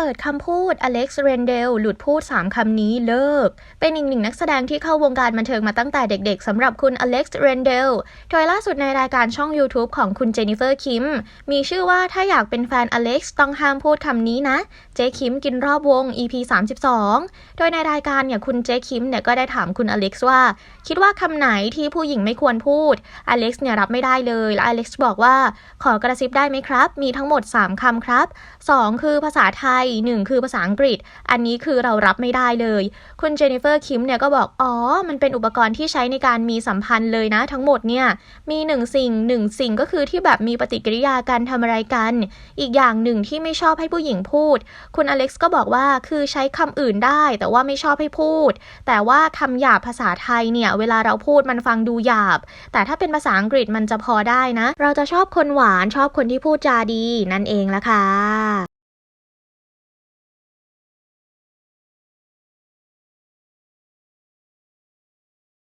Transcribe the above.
เปิดคำพูดอเล็กซ์ เรนเดล หลุดพูด 3 คำนี้เลิก เป็นอีกหนึ่งนักแสดงที่เข้าวงการบันเทิงมาตั้งแต่เด็กๆสำหรับคุณอเล็กซ์ เรนเดล โดยล่าสุดในรายการช่อง YouTube ของคุณเจนิเฟอร์คิม มีชื่อว่าถ้าอยากเป็นแฟนอเล็กซ์ต้องห้ามพูดคำนี้นะ เจคิมกินรอบวง EP 32 โดยในรายการเนี่ยคุณเจคิมเนี่ยก็ได้ถามคุณอเล็กซ์ว่า คิดว่าคำไหนที่ผู้หญิงไม่ควรพูดอเล็กซ์เนี่ยรับไม่ได้เลยและอเล็กซ์บอกว่า ขอกระซิบได้ไหมครับ มีทั้งหมด 3คำครับ 2 คือภาษาไทย1คือภาษาอังกฤษ อันนี้คือเรารับไม่ได้เลย คุณเจนนิเฟอร์คิมเนี่ยก็บอก อ๋อ มันเป็นอุปกรณ์ที่ใช้ในการมีสัมพันธ์เลยนะ ทั้งหมดเนี่ย มีหนึ่งสิ่งหนึ่งสิ่งก็คือที่แบบมีปฏิกิริยาการทำอะไรกัน อีกอย่างหนึ่งที่ไม่ชอบให้ผู้หญิงพูด คุณอเล็กซ์ก็บอกว่าคือใช้คำอื่นได้ แต่ว่าไม่ชอบให้พูด แต่ว่าคำหยาบภาษาไทยเนี่ยเวลาเราพูดมันฟังดูหยาบ แต่ถ้าเป็นภาษาอังกฤษมันจะพอได้นะ เราจะชอบคนหวานชอบคนที่พูดจาดีนั่นเองละค่ะ